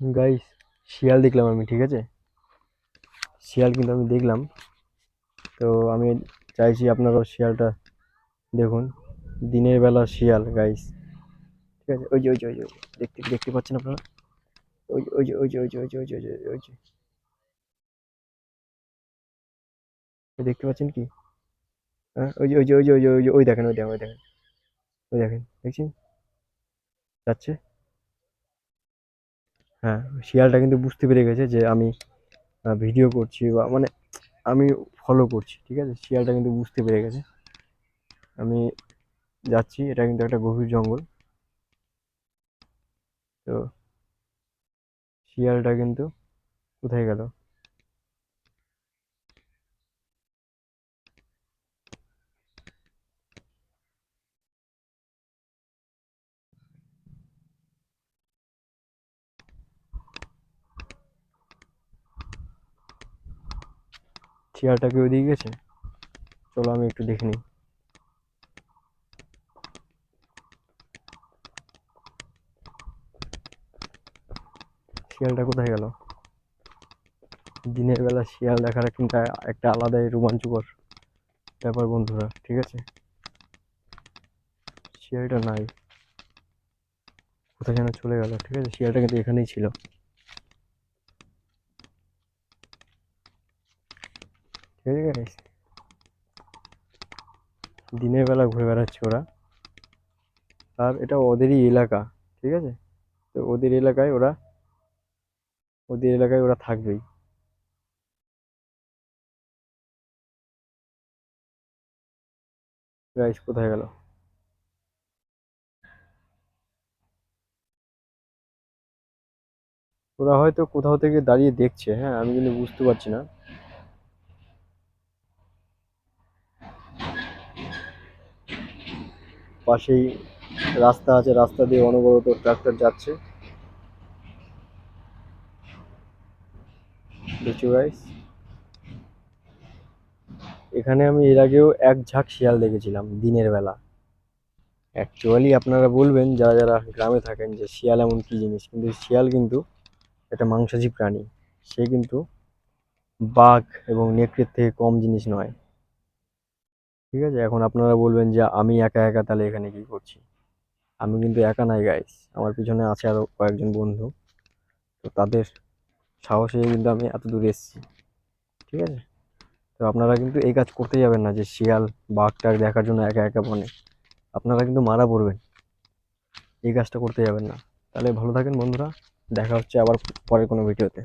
Guys শিয়াল দেখলাম আমি ঠিক আছে শিয়াল কিন্তু আমি দেখলাম তো আমি চাইছি আপনারাও শিয়ালটা দেখুন দিনের বেলা শিয়াল গাইস ঠিক আছে ওই যে ওই যে ওই যে দেখতে দেখতে পাচ্ছেন আপনারা ওই ওই যে ওই যে ওই যে ওই যে ওই যে ওই যে ওই যে দেখতে পাচ্ছেন কি হ্যাঁ ওই যে ওই যে ওই যে ওই যে ওই দেখেন ওই দেখেন ওই দেখেন ওই দেখেন দেখছেন যাচ্ছে হ্যাঁ শিয়ালটা কিন্তু বুঝতে পেরে গেছে যে আমি ভিডিও করছি বা মানে আমি ফলো করছি, ঠিক আছে? শিয়ালটা কিন্তু বুঝতে পেরে গেছে। আমি যাচ্ছি, এটা কিন্তু একটা গভীর জঙ্গল। তো, শিয়ালটা কিন্তু কোথায় গেল? শিয়ালটা কি ওইদিকে গেছে। চলো আমি একটু দেখে নিই। শিয়ালটা কোথায় গেল? দিনের বেলা শিয়াল দেখার কিন্তু একটা আলাদাই রোমাঞ্চকর ব্যাপার বন্ধুরা, ঠিক আছে? শিয়ালটা নাই। কোথায় যেন চলে গেল, ঠিক আছে? শিয়ালটা কিন্তু এখানেই ছিল। ঠিক আছে guys? দিনের বেলা ঘুরে বেড়াচ্ছে ওরা। আর এটা ওদেরই এলাকা, ঠিক আছে? তো ওদের এলাকায় ওরা, ওদের এলাকায় ওরা থাকবেই। গাইস কোথায় গেল? ওরা হয়তো কোথাও থেকে দাঁড়িয়ে দেখছে হ্যাঁ? আমি কিন্তু বুঝতে পারছি না। পাশেই রাস্তা আছে, রাস্তা দিয়ে অনবরত ট্রাক্টর যাচ্ছে। এখানে আমি এর আগেও এক ঝাঁক শিয়াল দেখেছিলাম, দিনের বেলা। অ্যাকচুয়ালি আপনারা বলবেন, যারা যারা গ্রামে থাকেন যে শিয়াল এমন কী জিনিস, কিন্তু শিয়াল কিন্তু একটা মাংসাশী প্রাণী। সে কিন্তু বাঘ এবং নেকড়ের থেকে কম জিনিস নয়। ঠিক আছে? এখন আপনারা বলবেন যে আমি একা একা তাহলে এখানে কি করছি? আমি কিন্তু একা নাই গাইস আমার পিছনে আছে আরও কয়েকজন বন্ধু। তো তাদের সাহসে কিন্তু আমি এত দূর এসেছি। ঠিক আছে? তো আপনারা কিন্তু এই কাজ করতে যাবেন না যে শিয়াল বাঘ টাঘ দেখার জন্য একা একা বনে। আপনারা কিন্তু মারা পড়বেন। এই কাজটা করতে যাবেন না। তাহলে ভালো থাকেন বন্ধুরা। দেখা হচ্ছে আবার পরের কোনো ভিডিওতে।